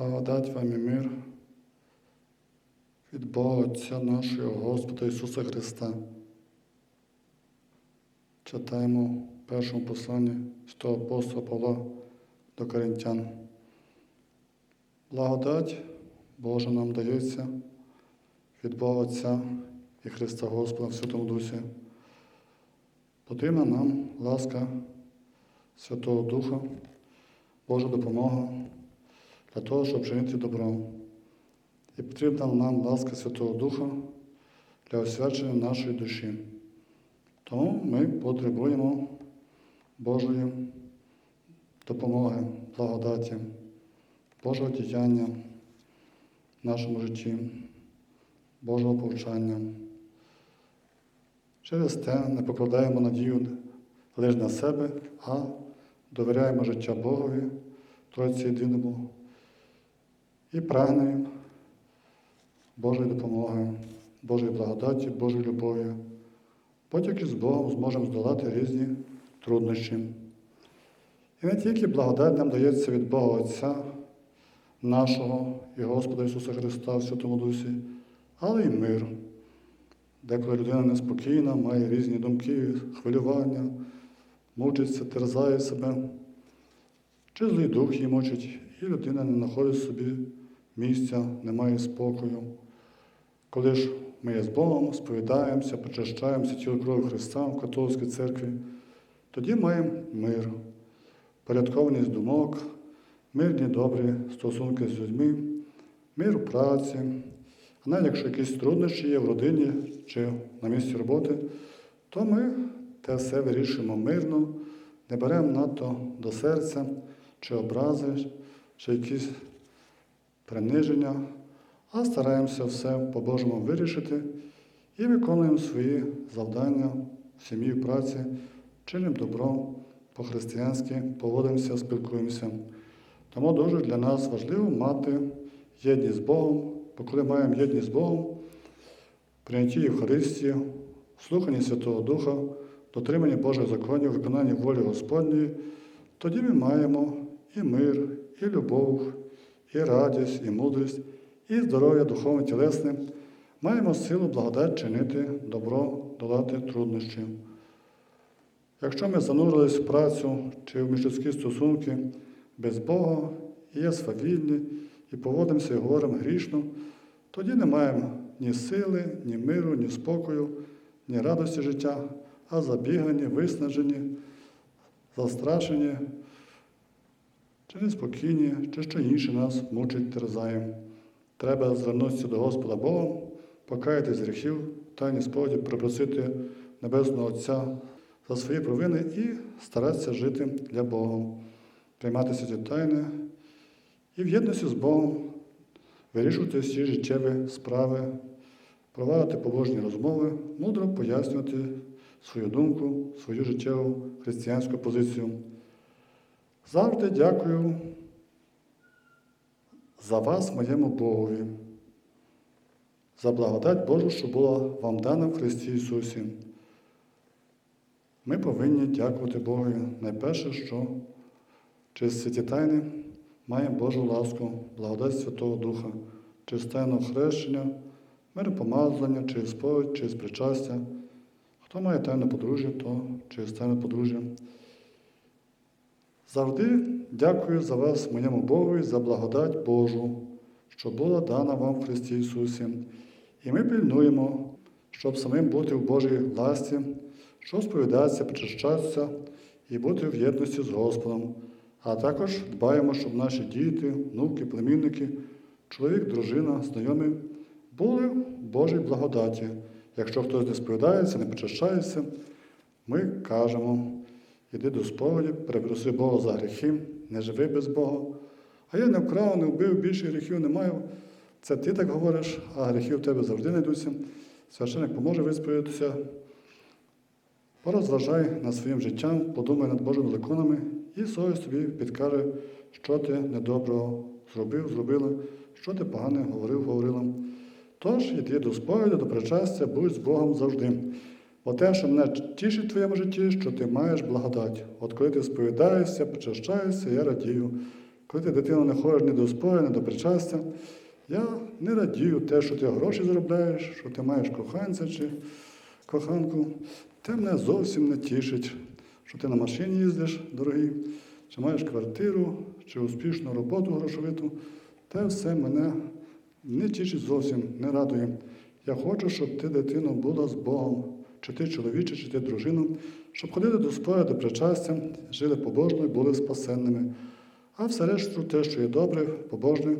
Благодать вам і мир від Бога Отця нашого Господа Ісуса Христа. Читаємо в першому посланні святого апостола Павла до Коринтян. Благодать Божа нам дається від Бога Отця і Христа Господа в Святому Дусі. Потрібна нам ласка Святого Духа, Божа допомога для того, щоб чинити добро. І потрібна нам ласка Святого Духа для освячення нашої душі. Тому ми потребуємо Божої допомоги, благодаті, Божого діяння в нашому житті, Божого повчання. Через те не покладаємо надію лише на себе, а довіряємо життя Богові, Тройці єдиному і прагнемо Божої допомоги, Божої благодаті, Божої любові. Бо тільки з Богом зможемо здолати різні труднощі. І не тільки благодать нам дається від Бога Отця, нашого і Господа Ісуса Христа в Святому Дусі, але й мир. Деколи людина неспокійна, має різні думки, хвилювання, мучиться, терзає себе, чи злий дух її мучить, і людина не знаходить собі місця, не має спокою. Коли ж ми є з Богом, сповідаємося, почищаємося тіло крові Христа в католицькій церкві, тоді маємо мир, порядкованість думок, мирні добрі стосунки з людьми, мир у праці. А навіть якщо якісь труднощі є в родині чи на місці роботи, то ми те все вирішуємо мирно, не беремо надто до серця, чи образи, чи якісь приниження, а стараємося все по-божому вирішити і виконуємо свої завдання в сім'ї, в праці, чинимо добро по-християнськи, поводимося, спілкуємося. Тому дуже для нас важливо мати єдність з Богом, бо коли маємо єдність з Богом, прийнятті Євхаристії, слуханні Святого Духа, дотриманні Божих законів, виконанні волі Господньої, тоді ми маємо і мир, і любов, і радість, і мудрість, і здоров'я духовне, тілесне, маємо силу благодать чинити добро, долати труднощі. Якщо ми занурились в працю чи в міжлюдські стосунки без Бога, і є свавільні, і поводимося і говоримо грішно, тоді не маємо ні сили, ні миру, ні спокою, ні радості життя, а забігані, виснажені, застрашені, чи неспокійні, чи що інше нас мучить терзає. Треба звернутися до Господа Бога, покаятись з гріхів, тайні сповіді, припросити Небесного Отця за свої провини і старатися жити для Бога, приймати святі тайни і в єдності з Богом вирішувати всі життєві справи, провадити побожні розмови, мудро пояснювати свою думку, свою життєву християнську позицію. Завжди дякую за вас, моєму Богові, за благодать Божу, що була вам дана в Христі Ісусі. Ми повинні дякувати Богові найперше, що через святі тайни маємо Божу ласку, благодать Святого Духа, через тайну хрещення, миропомазання, через сповідь, через причастя. Хто має тайне подружжя, то через тайне подружжя. Завжди дякую за вас, моєму Богові, за благодать Божу, що була дана вам в Христі Ісусі. І ми пильнуємо, щоб самим бути в Божій власті, щоб сповідатися, причащатися і бути в єдності з Господом. А також дбаємо, щоб наші діти, внуки, племінники, чоловік, дружина, знайомі були в Божій благодаті. Якщо хтось не сповідається, не причащається, ми кажемо, іди до сповіді, перепроси Бога за гріхи, не живи без Бога. А я не вкрав, не вбив, більше гріхів не маю. Це ти так говориш, а гріхи в тебе завжди знайдуться. Священник поможе висповідатися. Порозважай над своїм життям, подумай над Божими законами, і совість тобі підкаже, що ти недоброго зробив, зробила, що ти погане говорив, говорила. Тож іди до сповіді, до причастя, будь з Богом завжди. Бо те, що мене тішить в твоєму житті, що ти маєш благодать. От коли ти сповідаєшся, причащаєшся, я радію, коли ти дитину не ходиш ні до спою, ні до причастя, я не радію те, що ти гроші заробляєш, що ти маєш коханця чи коханку. Те мене зовсім не тішить, що ти на машині їздиш, дорогий, чи маєш квартиру, чи успішну роботу грошовиту. Те все мене не тішить зовсім, не радує. Я хочу, щоб ти, дитино, була з Богом, чи ти чоловіче, чи ти дружина, щоб ходили до спою, до причастя, жили побожно і були спасенними. А все решту, те, що є добре, побожне,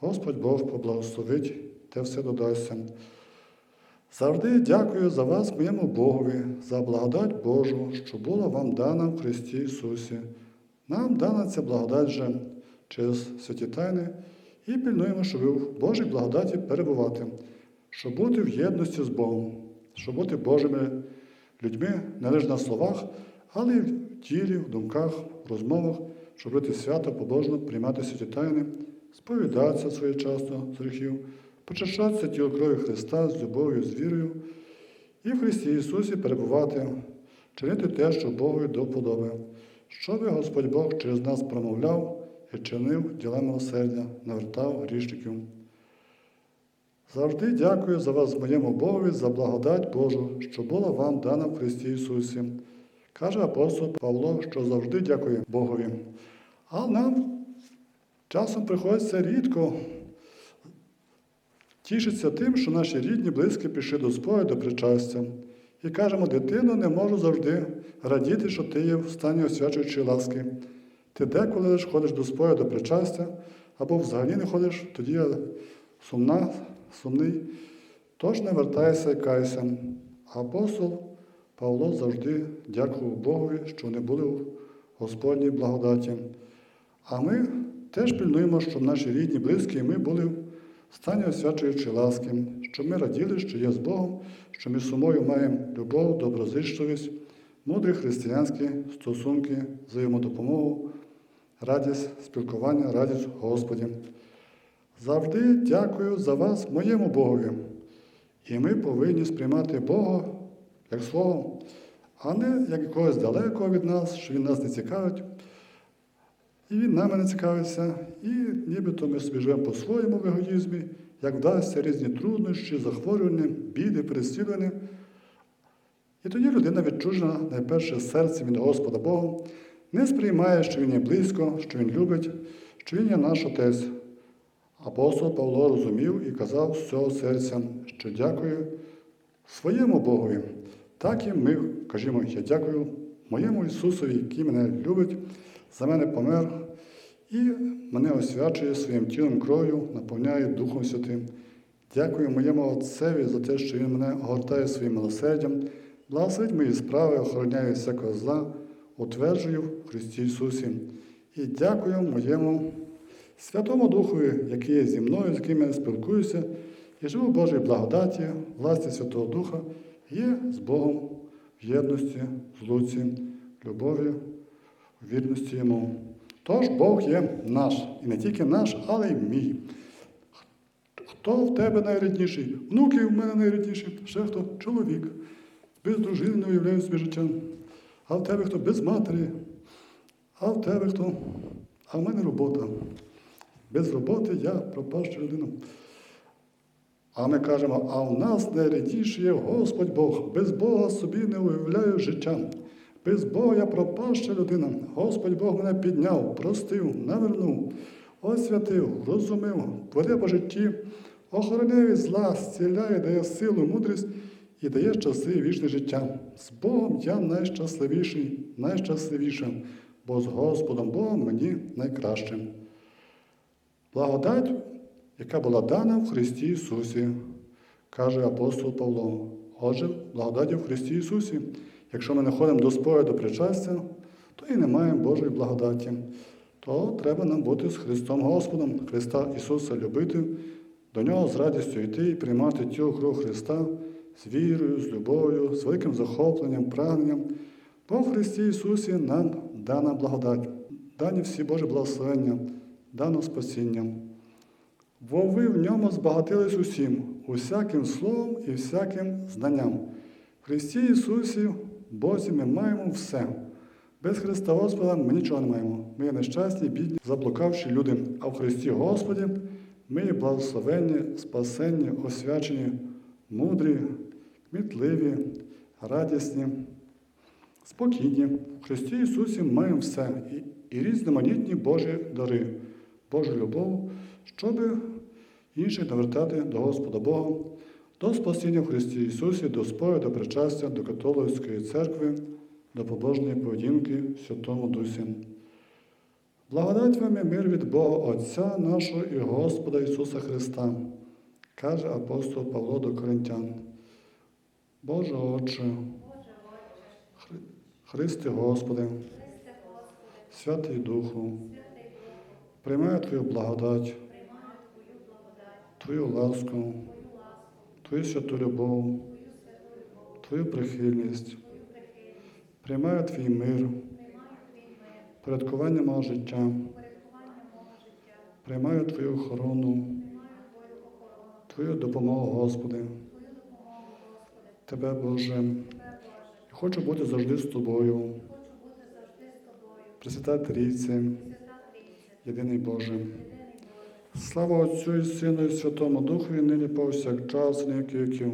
Господь Бог поблагословить, те все додасться. Завжди дякую за вас, моєму Богові, за благодать Божу, що була вам дана в Христі Ісусі. Нам дана ця благодать же через святі тайни і пильнуємо, щоб в Божій благодаті перебувати, щоб бути в єдності з Богом, щоб бути Божими людьми не лише на словах, але й в тілі, в думках, в розмовах, щоб бути свято, побожно, приймати святі тайни, сповідатися своєчасно з гріхів, почащатися тіло крові Христа з любов'ю, з вірою, і в Христі Ісусі перебувати, чинити те, що Богові до вподоби, щоби Господь Бог через нас промовляв і чинив діла милосердя, навертав грішників. Завжди дякую за вас, моєму Богові, за благодать Божу, що була вам дана в Христі Ісусі. Каже апостол Павло, що завжди дякує Богові. А нам часом приходиться рідко тішиться тим, що наші рідні, близькі пішли до спою, до причастя. І кажемо, дитино, не можу завжди радіти, що ти є в стані освячуючої ласки. Ти деколи лиш ходиш до спою, до причастя, або взагалі не ходиш, тоді сумна, сумний. Тож не вертайся і кайся. Апостол Павло завжди дякував Богові, що не були в Господній благодаті. А ми теж пильнуємо, щоб наші рідні, близькі, і ми були в стані освячуючої ласки, щоб ми раділи, що є з Богом, що ми сумою маємо любов, доброзичливість, мудрі християнські стосунки, взаємодопомогу, радість спілкування, радість Господі. Завжди дякую за вас, моєму Богові. І ми повинні сприймати Бога як Слово, а не як якогось далекого від нас, що Він нас не цікавить. І він нами не цікавиться, і нібито ми собі живемо по-своєму в егоїзмі, як вдасться різні труднощі, захворювання, біди, переслідування. І тоді людина відчужена найперше серцем від Господа Бога, не сприймає, що Він є близько, що Він любить, що Він є наш Отець. Апостол Павло розумів і казав з цього серця, що дякую своєму Богові. Так і ми кажімо, я дякую моєму Ісусові, який мене любить, за мене помер і мене освячує своїм тілом кров'ю, наповняє Духом Святим. Дякую моєму Отцеві за те, що Він мене огортає своїм милосердям, благословить мої справи, охороняє всякого зла, утверджую в Христі Ісусі. І дякую моєму Святому Духові, який є зі мною, з яким я спілкуюся, і живу Божій благодаті, власті Святого Духа, є з Богом в єдності, злуці, любові, вірності Йому. Тож Бог є наш, і не тільки наш, але й мій. Хто в тебе найрідніший? Внуки в мене найрідніші, ще хто чоловік. Без дружини не уявляю собі життя. А в тебе хто без матері, а в тебе хто? А в мене робота. Без роботи я пропаща людина. А ми кажемо, а в нас найрідніший є Господь Бог. Без Бога собі не уявляю життя. Без Бога я пропаща людина. Господь Бог мене підняв, простив, навернув, освятив, розумив, веде по житті, охороняє від зла, зціляє, дає силу, мудрість і дає щасливе вічне життя. З Богом я найщасливіший, найщасливіша, бо з Господом Богом мені найкраще. Благодать, яка була дана в Христі Ісусі, каже апостол Павло. Отже, благодаті в Христі Ісусі. Якщо ми не ходимо до спою, до причастя, то і не маємо Божої благодаті. То треба нам бути з Христом Господом, Христа Ісуса любити, до Нього з радістю йти і приймати тіло кров Христа з вірою, з любов'ю, з великим захопленням, прагненням. Бо в Христі Ісусі нам дана благодать, дані всі Божі благословення, дано спасіння. Бо ви в ньому збагатились усім, усяким словом і всяким знанням. В Христі Ісусі, Бозі, ми маємо все. Без Христа Господа ми нічого не маємо. Ми є нещасні, бідні, заблукавші люди. А в Христі Господі ми є благословенні, спасенні, освячені, мудрі, кмітливі, радісні, спокійні. В Христі Ісусі маємо все і різноманітні Божі дари, Божу любов, щоб інших навертати до Господа Бога, до спасіння в Христі Ісусі, до сповіді, до причастя, до католицької церкви, до побожної поведінки в Святому Дусі. Благодать вам і мир від Бога Отця нашого і Господа Ісуса Христа, каже апостол Павло до Коринтян. Боже Отче, Хри- Христе Господи, Святий Духу, приймаю Твою благодать, Твою ласку, Твою святу любов, Твою прихильність, приймаю Твій мир, порядкування мого життя, приймаю Твою охорону, Твою допомогу, Господи. Тебе, Боже, хочу бути завжди з Тобою, Пресвята Трійці, єдиний Боже. Слава Отцю і Сину і Святому Духу, і нині повсякчас, і віків.